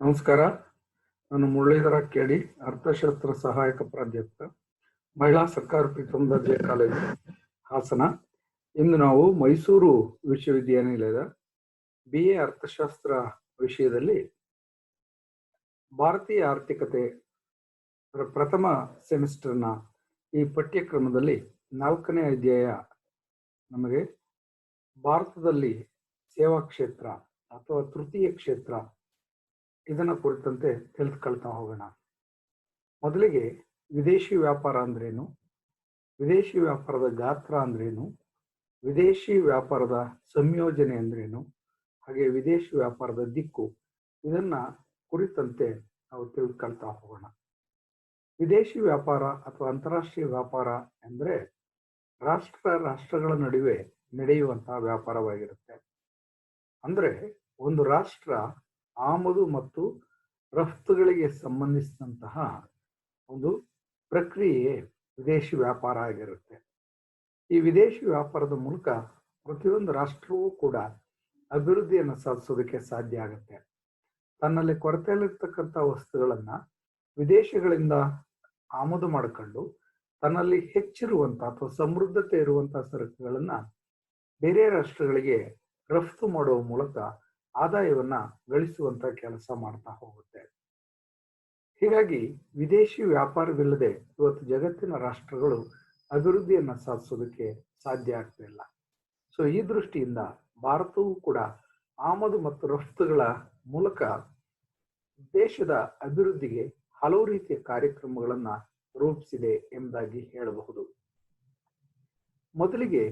ನಮಸ್ಕಾರ. ನಾನು ಮುರಳೀಧರ ಕೇಳಿ, ಅರ್ಥಶಾಸ್ತ್ರ ಸಹಾಯಕ ಪ್ರಾಧ್ಯಾಪಕ, ಮಹಿಳಾ ಸರ್ಕಾರಿ ಪ್ರಥಮ ದರ್ಜೆ ಕಾಲೇಜು, ಹಾಸನ. ಇಂದು ನಾವು ಮೈಸೂರು ವಿಶ್ವವಿದ್ಯಾನಿಲಯದ ಬಿ ಎ ಅರ್ಥಶಾಸ್ತ್ರ ವಿಷಯದಲ್ಲಿ ಭಾರತೀಯ ಆರ್ಥಿಕತೆ ಪ್ರ- ಪ್ರಥಮ ಸೆಮಿಸ್ಟರ್ನ ಈ ಪಠ್ಯಕ್ರಮದಲ್ಲಿ ನಾಲ್ಕನೇ ಅಧ್ಯಾಯ ನಮಗೆ ಭಾರತದಲ್ಲಿ ಸೇವಾ ಕ್ಷೇತ್ರ ಅಥವಾ ತೃತೀಯ ಕ್ಷೇತ್ರ ಇದನ್ನ ಕುರಿತಂತೆ ತಿಳಿದುಕೊಳ್ತಾ ಹೋಗೋಣ. ಮೊದಲಿಗೆ ವಿದೇಶಿ ವ್ಯಾಪಾರ ಅಂದ್ರೇನು? ವಿದೇಶಿ ವ್ಯಾಪಾರದ ಗಾತ್ರ ಅಂದ್ರೇನು? ವಿದೇಶಿ ವ್ಯಾಪಾರದ ಸಂಯೋಜನೆ ಅಂದ್ರೇನು? ಹಾಗೆ ವಿದೇಶಿ ವ್ಯಾಪಾರದ ದಿಕ್ಕು ಇದನ್ನ ಕುರಿತಂತೆ ನಾವು ತಿಳ್ಕೊಳ್ತಾ ಹೋಗೋಣ. ವಿದೇಶಿ ವ್ಯಾಪಾರ ಅಥವಾ ಅಂತಾರಾಷ್ಟ್ರೀಯ ವ್ಯಾಪಾರ ಎಂದ್ರೆ ರಾಷ್ಟ್ರ ರಾಷ್ಟ್ರಗಳ ನಡುವೆ ನಡೆಯುವಂತಹ ವ್ಯಾಪಾರವಾಗಿರುತ್ತೆ. ಅಂದ್ರೆ ಒಂದು ರಾಷ್ಟ್ರ ಆಮದು ಮತ್ತು ರಫ್ತುಗಳಿಗೆ ಸಂಬಂಧಿಸಿದಂತಹ ಒಂದು ಪ್ರಕ್ರಿಯೆ ವಿದೇಶಿ ವ್ಯಾಪಾರ ಆಗಿರುತ್ತೆ. ಈ ವಿದೇಶಿ ವ್ಯಾಪಾರದ ಮೂಲಕ ಪ್ರತಿಯೊಂದು ರಾಷ್ಟ್ರವೂ ಕೂಡ ಅಭಿವೃದ್ಧಿಯನ್ನು ಸಾಧಿಸೋದಕ್ಕೆ ಸಾಧ್ಯ ಆಗುತ್ತೆ. ತನ್ನಲ್ಲಿ ಕೊರತೆಯಲ್ಲಿರ್ತಕ್ಕಂಥ ವಸ್ತುಗಳನ್ನು ವಿದೇಶಗಳಿಂದ ಆಮದು ಮಾಡಿಕೊಂಡು ತನ್ನಲ್ಲಿ ಹೆಚ್ಚಿರುವಂಥ ಅಥವಾ ಸಮೃದ್ಧತೆ ಇರುವಂಥ ಸರಕುಗಳನ್ನು ಬೇರೆ ರಾಷ್ಟ್ರಗಳಿಗೆ ರಫ್ತು ಮಾಡುವ ಮೂಲಕ ಆದಾಯವನ್ನ ಗಳಿಸುವಂತ ಕೆಲಸ ಮಾಡ್ತಾ ಹೋಗುತ್ತೆ. ಹೀಗಾಗಿ ವಿದೇಶಿ ವ್ಯಾಪಾರವಿಲ್ಲದೆ ಇವತ್ತು ಜಗತ್ತಿನ ರಾಷ್ಟ್ರಗಳು ಅಭಿವೃದ್ಧಿಯನ್ನ ಸಾಧಿಸೋದಕ್ಕೆ ಸಾಧ್ಯ ಆಗ್ತಿಲ್ಲ ಸೊ ಈ ದೃಷ್ಟಿಯಿಂದ ಭಾರತವು ಕೂಡ ಆಮದು ಮತ್ತು ರಫ್ತುಗಳ ಮೂಲಕ ದೇಶದ ಅಭಿವೃದ್ಧಿಗೆ ಹಲವು ರೀತಿಯ ಕಾರ್ಯಕ್ರಮಗಳನ್ನ ರೂಪಿಸಿದೆ ಎಂಬುದಾಗಿ ಹೇಳಬಹುದು. ಮೊದಲಿಗೆ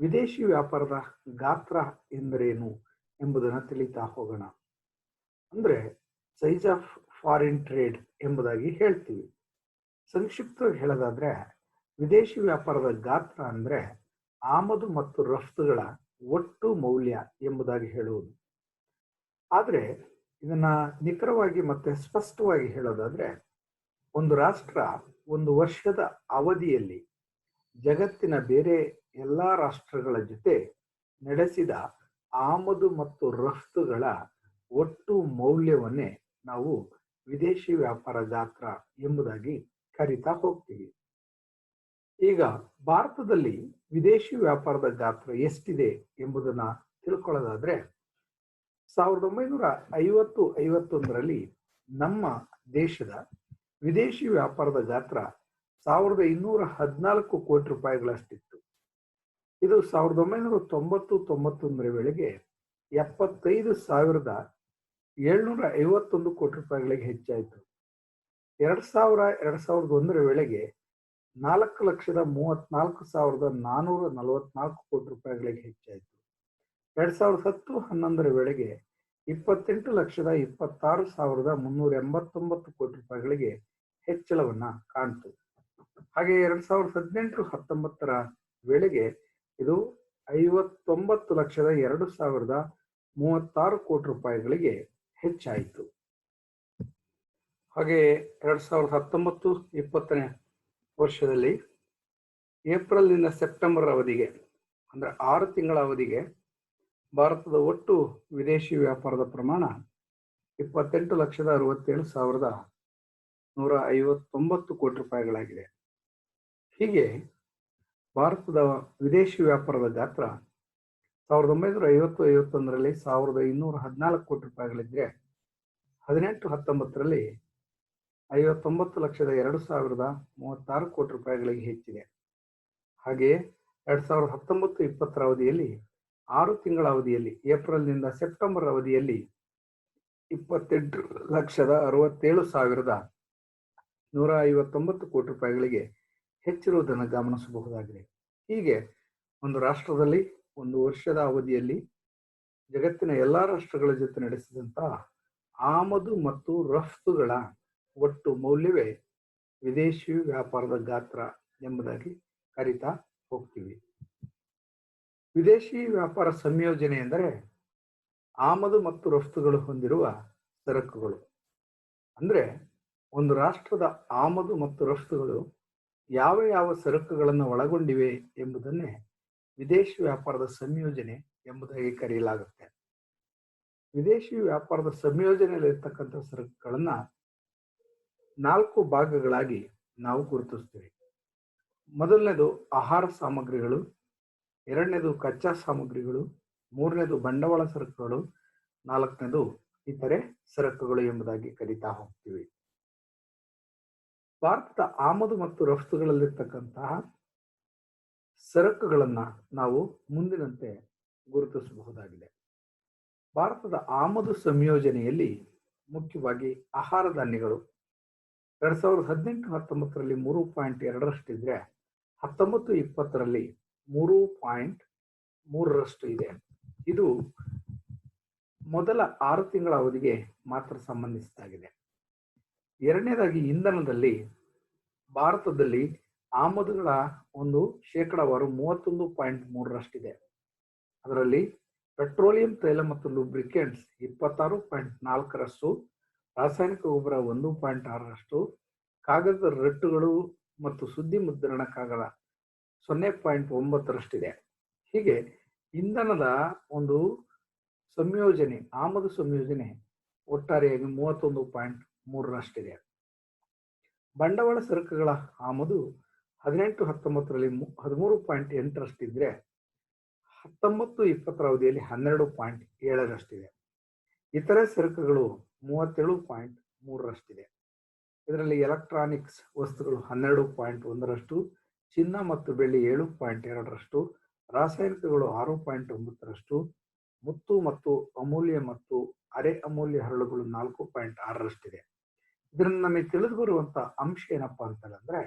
ವಿದೇಶಿ ವ್ಯಾಪಾರದ ಗಾತ್ರ ಎಂದರೇನು? ಎಂಬುದನ್ನು ತಿಳಿತಾ ಹೋಗೋಣ. ಅಂದ್ರೆ ಸೈಜ್ ಆಫ್ ಫಾರಿನ್ ಟ್ರೇಡ್ ಎಂಬುದಾಗಿ ಹೇಳ್ತೀವಿ. ಸಂಕ್ಷಿಪ್ತವಾಗಿ ಹೇಳೋದಾದ್ರೆ, ವಿದೇಶಿ ವ್ಯಾಪಾರದ ಗಾತ್ರ ಅಂದ್ರೆ ಆಮದು ಮತ್ತು ರಫ್ತುಗಳ ಒಟ್ಟು ಮೌಲ್ಯ ಎಂಬುದಾಗಿ ಹೇಳುವುದು. ಆದರೆ ಇದನ್ನ ನಿಖರವಾಗಿ ಮತ್ತೆ ಸ್ಪಷ್ಟವಾಗಿ ಹೇಳೋದಾದ್ರೆ, ಒಂದು ರಾಷ್ಟ್ರ ಒಂದು ವರ್ಷದ ಅವಧಿಯಲ್ಲಿ ಜಗತ್ತಿನ ಬೇರೆ ಎಲ್ಲಾ ರಾಷ್ಟ್ರಗಳ ಜೊತೆ ನಡೆಸಿದ ಆಮದು ಮತ್ತು ರಫ್ತುಗಳ ಒಟ್ಟು ಮೌಲ್ಯವನ್ನೇ ನಾವು ವಿದೇಶಿ ವ್ಯಾಪಾರ ಗಾತ್ರ ಎಂಬುದಾಗಿ ಕರಿತಾ ಹೋಗ್ತೀವಿ. ಈಗ ಭಾರತದಲ್ಲಿ ವಿದೇಶಿ ವ್ಯಾಪಾರದ ಗಾತ್ರ ಎಷ್ಟಿದೆ ಎಂಬುದನ್ನ ತಿಳ್ಕೊಳ್ಳೋದಾದ್ರೆ, ಸಾವಿರದ ಒಂಬೈನೂರ ಐವತ್ತು, ಐವತ್ತೊಂದರಲ್ಲಿ ನಮ್ಮ ದೇಶದ ವಿದೇಶಿ ವ್ಯಾಪಾರದ ಗಾತ್ರ ಸಾವಿರದ ಇನ್ನೂರ ಹದಿನಾಲ್ಕು ಕೋಟಿ ರೂಪಾಯಿಗಳಷ್ಟಿತ್ತು. ಇದು ಸಾವಿರದ ಒಂಬೈನೂರ ತೊಂಬತ್ತು, ತೊಂಬತ್ತೊಂದರ ವೇಳೆಗೆ ಎಪ್ಪತ್ತೈದು ಸಾವಿರದ ಏಳ್ನೂರ ಐವತ್ತೊಂದು ಕೋಟಿ ರೂಪಾಯಿಗಳಿಗೆ ಹೆಚ್ಚಾಯಿತು. ಎರಡು ಸಾವಿರ, ಎರಡು ಸಾವಿರದ ಒಂದರ ವೇಳೆಗೆ ನಾಲ್ಕು ಲಕ್ಷದ ಮೂವತ್ನಾಲ್ಕು ಸಾವಿರದ ನಾನ್ನೂರ ನಲವತ್ನಾಲ್ಕು ಕೋಟಿ ರೂಪಾಯಿಗಳಿಗೆ ಹೆಚ್ಚಾಯಿತು. ಎರಡು ಸಾವಿರದ ಹತ್ತು, ಹನ್ನೊಂದರ ವೇಳೆಗೆ ಇಪ್ಪತ್ತೆಂಟು ಲಕ್ಷದ ಇಪ್ಪತ್ತಾರು ಸಾವಿರದ ಮುನ್ನೂರ ಎಂಬತ್ತೊಂಬತ್ತು ಕೋಟಿ ರೂಪಾಯಿಗಳಿಗೆ ಹೆಚ್ಚಳವನ್ನು ಕಾಣ್ತು. ಹಾಗೆ ಎರಡು ಸಾವಿರದ ಹದಿನೆಂಟು, ಹತ್ತೊಂಬತ್ತರ ವೇಳೆಗೆ ಇದು ಐವತ್ತೊಂಬತ್ತು ಲಕ್ಷದ ಎರಡು ಸಾವಿರದ ಮೂವತ್ತಾರು ಕೋಟಿ ರೂಪಾಯಿಗಳಿಗೆ ಹೆಚ್ಚಾಯಿತು. ಹಾಗೆ ಎರಡ್ ಸಾವಿರದ ಹತ್ತೊಂಬತ್ತು ಇಪ್ಪತ್ತನೇ ವರ್ಷದಲ್ಲಿ ಏಪ್ರಿಲ್ನಿಂದ ಸೆಪ್ಟೆಂಬರ್ ಅವಧಿಗೆ, ಅಂದ್ರೆ ಆರು ತಿಂಗಳ ಅವಧಿಗೆ ಭಾರತದ ಒಟ್ಟು ವಿದೇಶಿ ವ್ಯಾಪಾರದ ಪ್ರಮಾಣ ಇಪ್ಪತ್ತೆಂಟು ಲಕ್ಷದ ಅರವತ್ತೇಳು ಸಾವಿರದ ನೂರ ಐವತ್ತೊಂಬತ್ತು ಕೋಟಿ ರೂಪಾಯಿಗಳಾಗಿದೆ. ಹೀಗೆ ಭಾರತದ ವಿದೇಶಿ ವ್ಯಾಪಾರದ ಗಾತ್ರ ಸಾವಿರದ ಒಂಬೈನೂರ ಐವತ್ತು ಐವತ್ತೊಂದರಲ್ಲಿ ಸಾವಿರದ ಇನ್ನೂರ ಹದಿನಾಲ್ಕು ಕೋಟಿ ರೂಪಾಯಿಗಳಿದ್ರೆ ಹದಿನೆಂಟು ಹತ್ತೊಂಬತ್ತರಲ್ಲಿ ಐವತ್ತೊಂಬತ್ತು ಲಕ್ಷದ ಎರಡು ಸಾವಿರದ ಮೂವತ್ತಾರು ಕೋಟಿ ರೂಪಾಯಿಗಳಿಗೆ ಹೆಚ್ಚಿದೆ. ಹಾಗೆಯೇ ಎರಡು ಸಾವಿರದ ಹತ್ತೊಂಬತ್ತು ಇಪ್ಪತ್ತರ ಅವಧಿಯಲ್ಲಿ ಆರು ತಿಂಗಳ ಅವಧಿಯಲ್ಲಿ ಏಪ್ರಿಲ್ನಿಂದ ಸೆಪ್ಟೆಂಬರ್ ಅವಧಿಯಲ್ಲಿ ಇಪ್ಪತ್ತೆಂಟು ಲಕ್ಷದ ಅರವತ್ತೇಳು ಸಾವಿರದ ನೂರ ಐವತ್ತೊಂಬತ್ತು ಕೋಟಿ ರೂಪಾಯಿಗಳಿಗೆ ಹೆಚ್ಚಿರುವುದನ್ನು ಗಮನಿಸಬಹುದಾಗಿದೆ. ಹೀಗೆ ಒಂದು ರಾಷ್ಟ್ರದಲ್ಲಿ ಒಂದು ವರ್ಷದ ಅವಧಿಯಲ್ಲಿ ಜಗತ್ತಿನ ಎಲ್ಲ ರಾಷ್ಟ್ರಗಳ ಜೊತೆ ನಡೆಸಿದಂತಹ ಆಮದು ಮತ್ತು ರಫ್ತುಗಳ ಒಟ್ಟು ಮೌಲ್ಯವೇ ವಿದೇಶಿ ವ್ಯಾಪಾರದ ಗಾತ್ರ ಎಂಬುದಾಗಿ ಕರಿತಾ ಹೋಗ್ತೀವಿ. ವಿದೇಶಿ ವ್ಯಾಪಾರ ಸಂಯೋಜನೆ ಎಂದರೆ ಆಮದು ಮತ್ತು ರಫ್ತುಗಳು ಹೊಂದಿರುವ ಸರಕುಗಳು. ಅಂದರೆ ಒಂದು ರಾಷ್ಟ್ರದ ಆಮದು ಮತ್ತು ರಫ್ತುಗಳು ಯಾವ ಯಾವ ಸರಕುಗಳನ್ನು ಒಳಗೊಂಡಿವೆ ಎಂಬುದನ್ನೇ ವಿದೇಶಿ ವ್ಯಾಪಾರದ ಸಂಯೋಜನೆ ಎಂಬುದಾಗಿ ಕರೆಯಲಾಗುತ್ತೆ. ವಿದೇಶಿ ವ್ಯಾಪಾರದ ಸಂಯೋಜನೆಯಲ್ಲಿರ್ತಕ್ಕಂಥ ಸರಕುಗಳನ್ನ ನಾಲ್ಕು ಭಾಗಗಳಾಗಿ ನಾವು ಗುರುತಿಸ್ತೀವಿ. ಮೊದಲನೇದು ಆಹಾರ ಸಾಮಗ್ರಿಗಳು, ಎರಡನೇದು ಕಚ್ಚಾ ಸಾಮಗ್ರಿಗಳು, ಮೂರನೇದು ಬಂಡವಾಳ ಸರಕುಗಳು, ನಾಲ್ಕನೇದು ಇತರೆ ಸರಕುಗಳು ಎಂಬುದಾಗಿ ಕರಿತಾ ಹೋಗ್ತೀವಿ. ಭಾರತದ ಆಮದು ಮತ್ತು ರಫ್ತುಗಳಲ್ಲಿರ್ತಕ್ಕಂತಹ ಸರಕುಗಳನ್ನು ನಾವು ಮುಂದಿನಂತೆ ಗುರುತಿಸಬಹುದಾಗಿದೆ. ಭಾರತದ ಆಮದು ಸಂಯೋಜನೆಯಲ್ಲಿ ಮುಖ್ಯವಾಗಿ ಆಹಾರ ಧಾನ್ಯಗಳು ಎರಡು ಸಾವಿರದ ಹದಿನೆಂಟು ಹತ್ತೊಂಬತ್ತರಲ್ಲಿ ಮೂರು ಪಾಯಿಂಟ್ ಎರಡರಷ್ಟಿದ್ರೆ ಹತ್ತೊಂಬತ್ತು ಇಪ್ಪತ್ತರಲ್ಲಿ ಮೂರು ಪಾಯಿಂಟ್ ಮೂರರಷ್ಟು ಇದೆ. ಇದು ಮೊದಲ ಆರು ತಿಂಗಳ ಅವಧಿಗೆ ಮಾತ್ರ ಸಂಬಂಧಿಸಿದಾಗಿದೆ ಎರಡನೇದಾಗಿ ಇಂಧನದಲ್ಲಿ, ಭಾರತದಲ್ಲಿ ಆಮದುಗಳ ಒಂದು ಶೇಕಡಾವಾರು ಮೂವತ್ತೊಂದು ಪಾಯಿಂಟ್ ಮೂರರಷ್ಟಿದೆ. ಅದರಲ್ಲಿ ಪೆಟ್ರೋಲಿಯಂ, ತೈಲ ಮತ್ತು ಲೂಬ್ರಿಕೆಂಟ್ಸ್ ಇಪ್ಪತ್ತಾರು ಪಾಯಿಂಟ್ ನಾಲ್ಕರಷ್ಟು, ರಾಸಾಯನಿಕ ಗೊಬ್ಬರ ಒಂದು ಪಾಯಿಂಟ್ ಆರರಷ್ಟು ಕಾಗದದ ರಟ್ಟುಗಳು ಮತ್ತು ಸುದ್ದಿ ಮುದ್ರಣ ಕಾಗದ ಸೊನ್ನೆ ಪಾಯಿಂಟ್ ಒಂಬತ್ತರಷ್ಟಿದೆ. ಹೀಗೆ ಇಂಧನದ ಒಂದು ಸಂಯೋಜನೆ, ಆಮದು ಸಂಯೋಜನೆ ಒಟ್ಟಾರೆಯಾಗಿ ಮೂವತ್ತೊಂದು ಪಾಯಿಂಟ್ ಮೂರರಷ್ಟಿದೆ. ಬಂಡವಾಳ ಸರಕುಗಳ ಆಮದು ಹದಿನೆಂಟು ಹತ್ತೊಂಬತ್ತರಲ್ಲಿ ಹದಿಮೂರು ಪಾಯಿಂಟ್ ಎಂಟರಷ್ಟಿದ್ರೆ ಹತ್ತೊಂಬತ್ತು ಇಪ್ಪತ್ತರ ಅವಧಿಯಲ್ಲಿ ಹನ್ನೆರಡು ಪಾಯಿಂಟ್ ಏಳರಷ್ಟಿದೆ. ಇತರೆ ಸರಕುಗಳು ಮೂವತ್ತೇಳು ಪಾಯಿಂಟ್ ಮೂರರಷ್ಟಿದೆ. ಇದರಲ್ಲಿ ಎಲೆಕ್ಟ್ರಾನಿಕ್ಸ್ ವಸ್ತುಗಳು ಹನ್ನೆರಡು ಪಾಯಿಂಟ್ ಒಂದರಷ್ಟು, ಚಿನ್ನ ಮತ್ತು ಬೆಳ್ಳಿ ಏಳು ಪಾಯಿಂಟ್ ಎರಡರಷ್ಟು, ರಾಸಾಯನಿಕಗಳು ಆರು ಪಾಯಿಂಟ್ ಒಂಬತ್ತರಷ್ಟು, ಮುತ್ತು ಮತ್ತು ಅಮೂಲ್ಯ ಮತ್ತು ಅರೆ ಅಮೂಲ್ಯ ಹರಳುಗಳು ನಾಲ್ಕು ಪಾಯಿಂಟ್ ಆರರಷ್ಟಿದೆ. ಇದರಿಂದ ನಮಗೆ ತಿಳಿದು ಬರುವಂತ ಅಂಶ ಏನಪ್ಪಾ ಅಂತಂದ್ರೆ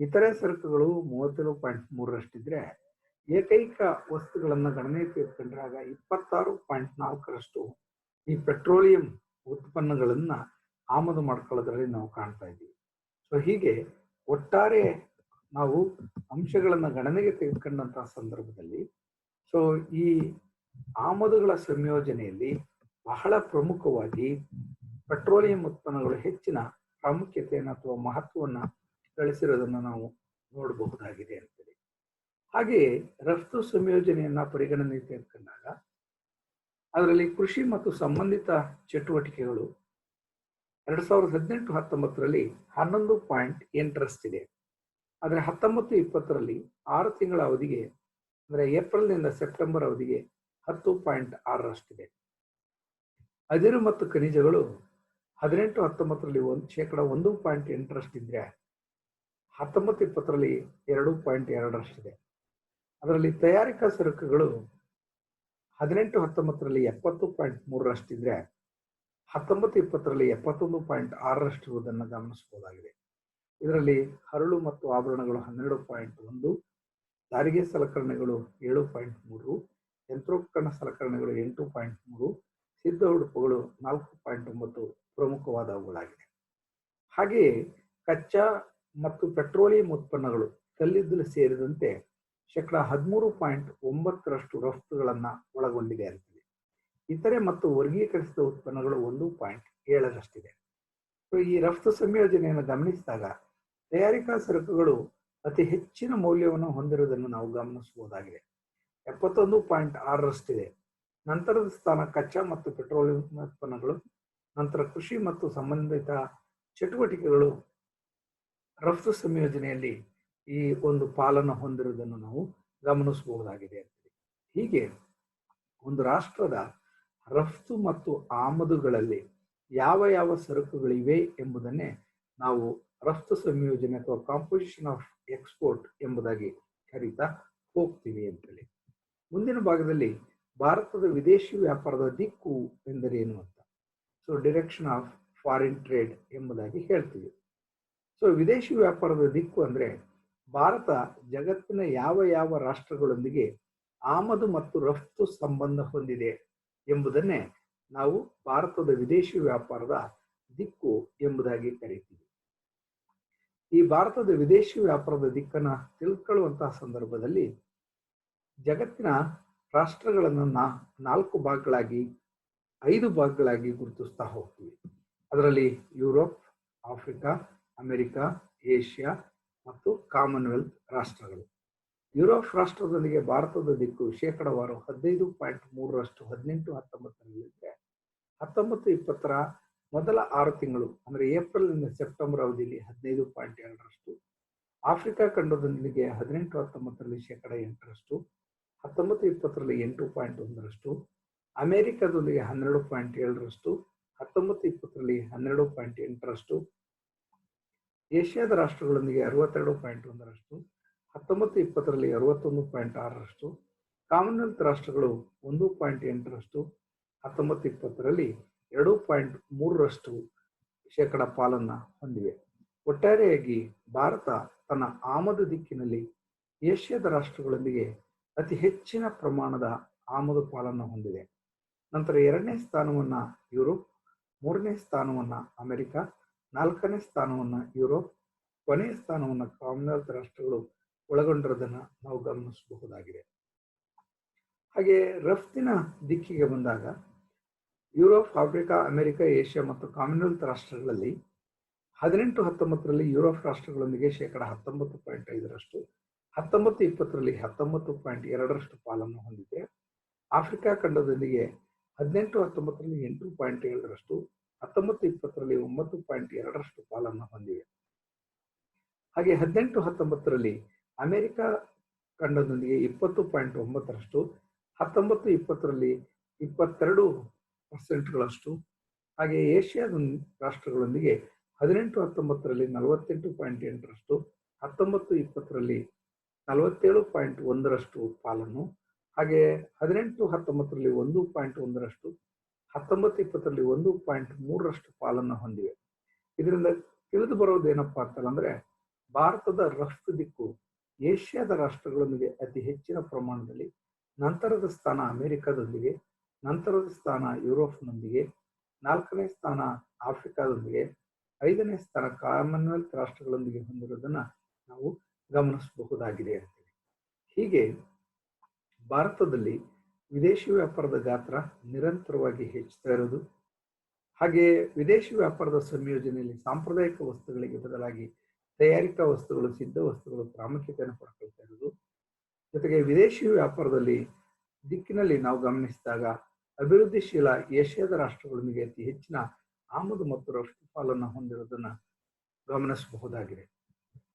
ಇತರೆ ಸರಕುಗಳು ಮೂವತ್ತೇಳು ಪಾಯಿಂಟ್ ಮೂರರಷ್ಟಿದ್ರೆ ಏಕೈಕ ವಸ್ತುಗಳನ್ನ ಗಣನೆಗೆ ತೀರ್ಕೊಂಡಾಗ ಇಪ್ಪತ್ತಾರು ಪಾಯಿಂಟ್ ನಾಲ್ಕರಷ್ಟು ಈ ಪೆಟ್ರೋಲಿಯಂ ಉತ್ಪನ್ನಗಳನ್ನ ಆಮದು ಮಾಡ್ಕೊಳ್ಳೋದ್ರಲ್ಲಿ ನಾವು ಕಾಣ್ತಾ ಇದ್ದೀವಿ. ಸೊ ಹೀಗೆ ಒಟ್ಟಾರೆ ನಾವು ಅಂಶಗಳನ್ನ ಗಣನೆಗೆ ತೆಗೆದುಕೊಂಡಂತಹ ಸಂದರ್ಭದಲ್ಲಿ ಸೊ ಈ ಆಮದುಗಳ ಸಂಯೋಜನೆಯಲ್ಲಿ ಬಹಳ ಪ್ರಮುಖವಾಗಿ ಪೆಟ್ರೋಲಿಯಂ ಉತ್ಪನ್ನಗಳು ಹೆಚ್ಚಿನ ಪ್ರಾಮುಖ್ಯತೆಯನ್ನು ಅಥವಾ ಮಹತ್ವವನ್ನು ಗಳಿಸಿರೋದನ್ನು ನಾವು ನೋಡಬಹುದಾಗಿದೆ ಅಂತೇಳಿ. ಹಾಗೆಯೇ ರಫ್ತು ಸಂಯೋಜನೆಯನ್ನು ಪರಿಗಣನೆಗೆ ತೆಗೆದುಕೊಂಡಾಗ ಅದರಲ್ಲಿ ಕೃಷಿ ಮತ್ತು ಸಂಬಂಧಿತ ಚಟುವಟಿಕೆಗಳು ಎರಡು ಸಾವಿರದ ಹದಿನೆಂಟು ಹತ್ತೊಂಬತ್ತರಲ್ಲಿ ಹನ್ನೊಂದು ಪಾಯಿಂಟ್ ಎಂಟರಷ್ಟಿದೆ ಆದರೆ ಹತ್ತೊಂಬತ್ತು ಇಪ್ಪತ್ತರಲ್ಲಿ ಆರು ತಿಂಗಳ ಅವಧಿಗೆ ಅಂದರೆ ಏಪ್ರಿಲ್ನಿಂದ ಸೆಪ್ಟೆಂಬರ್ ಅವಧಿಗೆ ಹತ್ತು ಪಾಯಿಂಟ್ ಆರರಷ್ಟಿದೆ. ಅದಿರು ಮತ್ತು ಖನಿಜಗಳು ಹದಿನೆಂಟು, ಹತ್ತೊಂಬತ್ತರಲ್ಲಿ ಒಂದು ಶೇಕಡ ಒಂದು ಪಾಯಿಂಟ್ ಎಂಟರಷ್ಟಿದ್ರೆ ಹತ್ತೊಂಬತ್ತು, ಇಪ್ಪತ್ತರಲ್ಲಿ ಎರಡು ಪಾಯಿಂಟ್ ಎರಡರಷ್ಟಿದೆ ಅದರಲ್ಲಿ ತಯಾರಿಕಾ ಸರಕುಗಳು ಹದಿನೆಂಟು, ಹತ್ತೊಂಬತ್ತರಲ್ಲಿ ಎಪ್ಪತ್ತು ಪಾಯಿಂಟ್ ಮೂರರಷ್ಟಿದ್ರೆ ಹತ್ತೊಂಬತ್ತು, ಇಪ್ಪತ್ತರಲ್ಲಿ ಎಪ್ಪತ್ತೊಂದು ಪಾಯಿಂಟ್ ಆರರಷ್ಟು ಇರುವುದನ್ನು ಗಮನಿಸಬಹುದಾಗಿದೆ. ಇದರಲ್ಲಿ ಹರಳು ಮತ್ತು ಆಭರಣಗಳು ಹನ್ನೆರಡು ಪಾಯಿಂಟ್ ಒಂದು, ಸಾರಿಗೆ ಸಲಕರಣೆಗಳು ಏಳು ಪಾಯಿಂಟ್ ಮೂರು, ಯಂತ್ರೋಪಕರಣ ಸಲಕರಣೆಗಳು ಎಂಟು ಪಾಯಿಂಟ್ ಮೂರು, ಸಿದ್ಧ ಉಡುಪುಗಳು ನಾಲ್ಕು ಪಾಯಿಂಟ್ ಒಂಬತ್ತು ಪ್ರಮುಖವಾದವುಗಳಾಗಿದೆ ಹಾಗೆಯೇ ಕಚ್ಚಾ ಮತ್ತು ಪೆಟ್ರೋಲಿಯಂ ಉತ್ಪನ್ನಗಳು ಕಲ್ಲಿದ್ದಲು ಸೇರಿದಂತೆ ಶೇಕಡ ಹದಿಮೂರು ಪಾಯಿಂಟ್ ಒಂಬತ್ತರಷ್ಟು ರಫ್ತುಗಳನ್ನು ಒಳಗೊಂಡಿದೆ ಅಂತಿದೆ ಇತರೆ ಮತ್ತು ವರ್ಗೀಕರಿಸಿದ ಉತ್ಪನ್ನಗಳು ಒಂದು ಪಾಯಿಂಟ್ ಏಳರಷ್ಟಿದೆ. ಸೊ, ಈ ರಫ್ತು ಸಂಯೋಜನೆಯನ್ನು ಗಮನಿಸಿದಾಗ ತಯಾರಿಕಾ ಸರಕುಗಳು ಅತಿ ಹೆಚ್ಚಿನ ಮೌಲ್ಯವನ್ನು ಹೊಂದಿರುವುದನ್ನು ನಾವು ಗಮನಿಸಬಹುದಾಗಿದೆ. ಎಪ್ಪತ್ತೊಂದು ಪಾಯಿಂಟ್ ಆರರಷ್ಟಿದೆ. ನಂತರದ ಸ್ಥಾನ ಕಚ್ಚಾ ಮತ್ತು ಪೆಟ್ರೋಲಿಯಂ ಉತ್ಪನ್ನಗಳು ನಂತರ ಕೃಷಿ ಮತ್ತು ಸಂಬಂಧಿತ ಚಟುವಟಿಕೆಗಳು ರಫ್ತು ಸಂಯೋಜನೆಯಲ್ಲಿ ಈ ಒಂದು ಪಾಲನ್ನು ಹೊಂದಿರುವುದನ್ನು ನಾವು ಗಮನಿಸಬಹುದಾಗಿದೆ ಹೀಗೆ ಒಂದು ರಾಷ್ಟ್ರದ ರಫ್ತು ಮತ್ತು ಆಮದುಗಳಲ್ಲಿ ಯಾವ ಯಾವ ಸರಕುಗಳಿವೆ ಎಂಬುದನ್ನೇ ನಾವು ರಫ್ತು ಸಂಯೋಜನೆ ಅಥವಾ ಕಾಂಪೋಸಿಷನ್ ಆಫ್ ಎಕ್ಸ್ಪೋರ್ಟ್ ಎಂಬುದಾಗಿ ಕರೀತಾ ಹೋಗ್ತೀವಿ ಅಂತೇಳಿ. ಮುಂದಿನ ಭಾಗದಲ್ಲಿ ಭಾರತದ ವಿದೇಶಿ ವ್ಯಾಪಾರದ ದಿಕ್ಕು ಎಂದರೇನು so direction of foreign trade ಎಂಬುದಾಗಿ ಹೇಳ್ತೀವಿ. ಸೊ ವಿದೇಶಿ ವ್ಯಾಪಾರದ ದಿಕ್ಕು ಅಂದರೆ ಭಾರತ ಜಗತ್ತಿನ ಯಾವ ಯಾವ ರಾಷ್ಟ್ರಗಳೊಂದಿಗೆ ಆಮದು ಮತ್ತು ರಫ್ತು ಸಂಬಂಧ ಹೊಂದಿದೆ ಎಂಬುದನ್ನೇ ನಾವು ಭಾರತದ ವಿದೇಶಿ ವ್ಯಾಪಾರದ ದಿಕ್ಕು ಎಂಬುದಾಗಿ ಕರೀತೀವಿ. ಈ ಭಾರತದ ವಿದೇಶಿ ವ್ಯಾಪಾರದ ದಿಕ್ಕನ್ನು ತಿಳ್ಕೊಳ್ಳುವಂತಹ ಸಂದರ್ಭದಲ್ಲಿ ಜಗತ್ತಿನ ರಾಷ್ಟ್ರಗಳನ್ನು ನಾಲ್ಕು ಭಾಗಗಳಾಗಿ ಐದು ಭಾಗಗಳಾಗಿ ಗುರುತಿಸ್ತಾ ಹೋಗ್ತೀವಿ. ಅದರಲ್ಲಿ ಯುರೋಪ್, ಆಫ್ರಿಕಾ, ಅಮೆರಿಕ, ಏಷ್ಯಾ ಮತ್ತು ಕಾಮನ್ವೆಲ್ತ್ ರಾಷ್ಟ್ರಗಳು. ಯುರೋಪ್ ರಾಷ್ಟ್ರದೊಂದಿಗೆ ಭಾರತದ ದಿಕ್ಕು ಶೇಕಡವಾರು ಹದಿನೈದು ಪಾಯಿಂಟ್ ಮೂರರಷ್ಟು ಹದಿನೆಂಟು ಹತ್ತೊಂಬತ್ತರಲ್ಲಿದ್ದರೆ ಹತ್ತೊಂಬತ್ತು ಇಪ್ಪತ್ತರ ಮೊದಲ ಆರು ತಿಂಗಳು, ಅಂದರೆ ಏಪ್ರಿಲ್ನಿಂದ ಸೆಪ್ಟೆಂಬರ್ ಅವಧಿಯಲ್ಲಿ ಹದಿನೈದು ಪಾಯಿಂಟ್ ಎರಡರಷ್ಟು, ಆಫ್ರಿಕಾ ಖಂಡದೊಂದಿಗೆ ಹದಿನೆಂಟು ಹತ್ತೊಂಬತ್ತರಲ್ಲಿ ಶೇಕಡ ಎಂಟರಷ್ಟು, ಹತ್ತೊಂಬತ್ತು ಇಪ್ಪತ್ತರಲ್ಲಿ ಎಂಟು ಪಾಯಿಂಟ್ ಒಂದರಷ್ಟು ಅಮೆರಿಕದೊಂದಿಗೆ ಹನ್ನೆರಡು ಪಾಯಿಂಟ್ ಏಳರಷ್ಟು, ಹತ್ತೊಂಬತ್ತು ಇಪ್ಪತ್ತರಲ್ಲಿ ಹನ್ನೆರಡು ಪಾಯಿಂಟ್ ಎಂಟರಷ್ಟು, ಏಷ್ಯಾದ ರಾಷ್ಟ್ರಗಳೊಂದಿಗೆ ಅರವತ್ತೆರಡು ಪಾಯಿಂಟ್ ಒಂದರಷ್ಟು, ಹತ್ತೊಂಬತ್ತು ಇಪ್ಪತ್ತರಲ್ಲಿ ಅರವತ್ತೊಂದು ಪಾಯಿಂಟ್ ಆರರಷ್ಟು, ಕಾಮನ್ವೆಲ್ತ್ ರಾಷ್ಟ್ರಗಳು ಒಂದು ಪಾಯಿಂಟ್ ಎಂಟರಷ್ಟು, ಹತ್ತೊಂಬತ್ತು ಇಪ್ಪತ್ತರಲ್ಲಿ ಎರಡು ಪಾಯಿಂಟ್ ಮೂರರಷ್ಟು ಶೇಕಡ ಪಾಲನ್ನು ಹೊಂದಿವೆ. ಒಟ್ಟಾರೆಯಾಗಿ ಭಾರತ ತನ್ನ ಆಮದು ದಿಕ್ಕಿನಲ್ಲಿ ಏಷ್ಯಾದ ರಾಷ್ಟ್ರಗಳೊಂದಿಗೆ ಅತಿ ಹೆಚ್ಚಿನ ಪ್ರಮಾಣದ ಆಮದು ಪಾಲನ್ನು ಹೊಂದಿದೆ. ನಂತರ ಎರಡನೇ ಸ್ಥಾನವನ್ನು ಯುರೋಪ್, ಮೂರನೇ ಸ್ಥಾನವನ್ನು ಅಮೆರಿಕ, ನಾಲ್ಕನೇ ಸ್ಥಾನವನ್ನು ಯುರೋಪ್, ಕೊನೆಯ ಸ್ಥಾನವನ್ನು ಕಾಮನ್ವೆಲ್ತ್ ರಾಷ್ಟ್ರಗಳು ಒಳಗೊಂಡಿರೋದನ್ನು ನಾವು ಗಮನಿಸಬಹುದಾಗಿದೆ. ಹಾಗೆ ರಫ್ತಿನ ದಿಕ್ಕಿಗೆ ಬಂದಾಗ ಯುರೋಪ್, ಆಫ್ರಿಕಾ, ಅಮೆರಿಕ, ಏಷ್ಯಾ ಮತ್ತು ಕಾಮನ್ವೆಲ್ತ್ ರಾಷ್ಟ್ರಗಳಲ್ಲಿ ಹದಿನೆಂಟು, ಹತ್ತೊಂಬತ್ತರಲ್ಲಿ ಯುರೋಪ್ ರಾಷ್ಟ್ರಗಳೊಂದಿಗೆ ಶೇಕಡ ಹತ್ತೊಂಬತ್ತು ಪಾಯಿಂಟ್ ಐದರಷ್ಟು, ಹತ್ತೊಂಬತ್ತು, ಇಪ್ಪತ್ತರಲ್ಲಿ ಹತ್ತೊಂಬತ್ತು ಪಾಯಿಂಟ್ ಎರಡರಷ್ಟು ಪಾಲನ್ನು ಹೊಂದಿದೆ. ಆಫ್ರಿಕಾ ಖಂಡದೊಂದಿಗೆ ಹದಿನೆಂಟು ಹತ್ತೊಂಬತ್ತರಲ್ಲಿ ಎಂಟು ಪಾಯಿಂಟ್ ಏಳರಷ್ಟು, ಹತ್ತೊಂಬತ್ತು ಇಪ್ಪತ್ತರಲ್ಲಿ ಒಂಬತ್ತು ಪಾಯಿಂಟ್ ಎರಡರಷ್ಟು ಪಾಲನ್ನು ಹೊಂದಿವೆ. ಹಾಗೆ ಹದಿನೆಂಟು ಹತ್ತೊಂಬತ್ತರಲ್ಲಿ ಅಮೆರಿಕ ಖಂಡದೊಂದಿಗೆ ಇಪ್ಪತ್ತು ಪಾಯಿಂಟ್ ಒಂಬತ್ತರಷ್ಟು, ಹತ್ತೊಂಬತ್ತು ಇಪ್ಪತ್ತರಲ್ಲಿ ಇಪ್ಪತ್ತೆರಡು ಪರ್ಸೆಂಟ್ಗಳಷ್ಟು, ಹಾಗೆ ಏಷ್ಯಾದ ರಾಷ್ಟ್ರಗಳೊಂದಿಗೆ ಹದಿನೆಂಟು ಹತ್ತೊಂಬತ್ತರಲ್ಲಿ ನಲವತ್ತೆಂಟು ಪಾಯಿಂಟ್ ಎಂಟರಷ್ಟು, ಹತ್ತೊಂಬತ್ತು ಇಪ್ಪತ್ತರಲ್ಲಿ ನಲವತ್ತೇಳು ಪಾಯಿಂಟ್ ಒಂದರಷ್ಟು ಪಾಲನ್ನು ಹಾಗೆ ಹದಿನೆಂಟು, ಹತ್ತೊಂಬತ್ತರಲ್ಲಿ ಒಂದು ಪಾಯಿಂಟ್ ಒಂದರಷ್ಟು, ಹತ್ತೊಂಬತ್ತು, ಇಪ್ಪತ್ತರಲ್ಲಿ ಒಂದು ಪಾಯಿಂಟ್ ಮೂರರಷ್ಟು ಪಾಲನ್ನು ಹೊಂದಿವೆ. ಇದರಿಂದ ತಿಳಿದು ಬರೋದೇನಪ್ಪ ಅಂತಂದ್ರೆ ಭಾರತದ ರಫ್ತು ದಿಕ್ಕು ಏಷ್ಯಾದ ರಾಷ್ಟ್ರಗಳೊಂದಿಗೆ ಅತಿ ಹೆಚ್ಚಿನ ಪ್ರಮಾಣದಲ್ಲಿ, ನಂತರದ ಸ್ಥಾನ ಅಮೆರಿಕದೊಂದಿಗೆ, ನಂತರದ ಸ್ಥಾನ ಯುರೋಪ್ನೊಂದಿಗೆ, ನಾಲ್ಕನೇ ಸ್ಥಾನ ಆಫ್ರಿಕಾದೊಂದಿಗೆ, ಐದನೇ ಸ್ಥಾನ ಕಾಮನ್ವೆಲ್ತ್ ರಾಷ್ಟ್ರಗಳೊಂದಿಗೆ ಹೊಂದಿರೋದನ್ನ ನಾವು ಗಮನಿಸಬಹುದಾಗಿದೆ ಅಂತೇಳಿ. ಹೀಗೆ ಭಾರತದಲ್ಲಿ ವಿದೇಶಿ ವ್ಯಾಪಾರದ ಗಾತ್ರ ನಿರಂತರವಾಗಿ ಹೆಚ್ಚುತ್ತಾ ಇರೋದು ಹಾಗೆ ವಿದೇಶಿ ವ್ಯಾಪಾರದ ಸಂಯೋಜನೆಯಲ್ಲಿ ಸಾಂಪ್ರದಾಯಿಕ ವಸ್ತುಗಳಿಗೆ ಬದಲಾಗಿ ತಯಾರಿಕಾ ವಸ್ತುಗಳು, ಸಿದ್ಧ ವಸ್ತುಗಳು ಪ್ರಾಮುಖ್ಯತೆಯನ್ನು ಪಡ್ಕೊಳ್ತಾ ಇರೋದು ಜೊತೆಗೆ ವಿದೇಶಿ ವ್ಯಾಪಾರದಲ್ಲಿ ದಿಕ್ಕಿನಲ್ಲಿ ನಾವು ಗಮನಿಸಿದಾಗ ಅಭಿವೃದ್ಧಿಶೀಲ ಏಷ್ಯಾದ ರಾಷ್ಟ್ರಗಳೊಂದಿಗೆ ಅತಿ ಹೆಚ್ಚಿನ ಆಮದು ಮತ್ತು ರಫ್ತು ಪಾಲನ್ನು ಹೊಂದಿರೋದನ್ನು ಗಮನಿಸಬಹುದಾಗಿದೆ.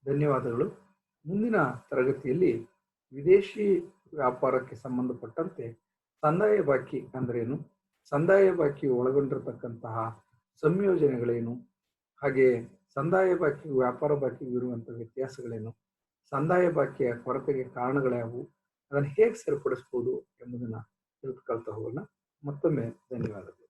ಧನ್ಯವಾದಗಳು. ಮುಂದಿನ ತರಗತಿಯಲ್ಲಿ ವಿದೇಶಿ ವ್ಯಾಪಾರಕ್ಕೆ ಸಂಬಂಧಪಟ್ಟಂತೆ ಸಂದಾಯ ಬಾಕಿ ಅಂದ್ರೇನು? ಸಂದಾಯ ಬಾಕಿ ಒಳಗೊಂಡಿರತಕ್ಕಂತಹ ಸಂಯೋಜನೆಗಳೇನು? ಹಾಗೆ ಸಂದಾಯ ಬಾಕಿ, ವ್ಯಾಪಾರ ಬಾಕಿಗೂ ಇರುವಂತಹ ವ್ಯತ್ಯಾಸಗಳೇನು? ಸಂದಾಯ ಬಾಕಿಯ ಕೊರತೆಗೆ ಕಾರಣಗಳ್ಯಾವು ಅದನ್ನು ಹೇಗೆ ಸರಿಪಡಿಸ್ಬೋದು ಎಂಬುದನ್ನು ತಿಳಿದುಕೊಳ್ತಾ ಹೋಗೋಣ. ಮತ್ತೊಮ್ಮೆ ಧನ್ಯವಾದಗಳು.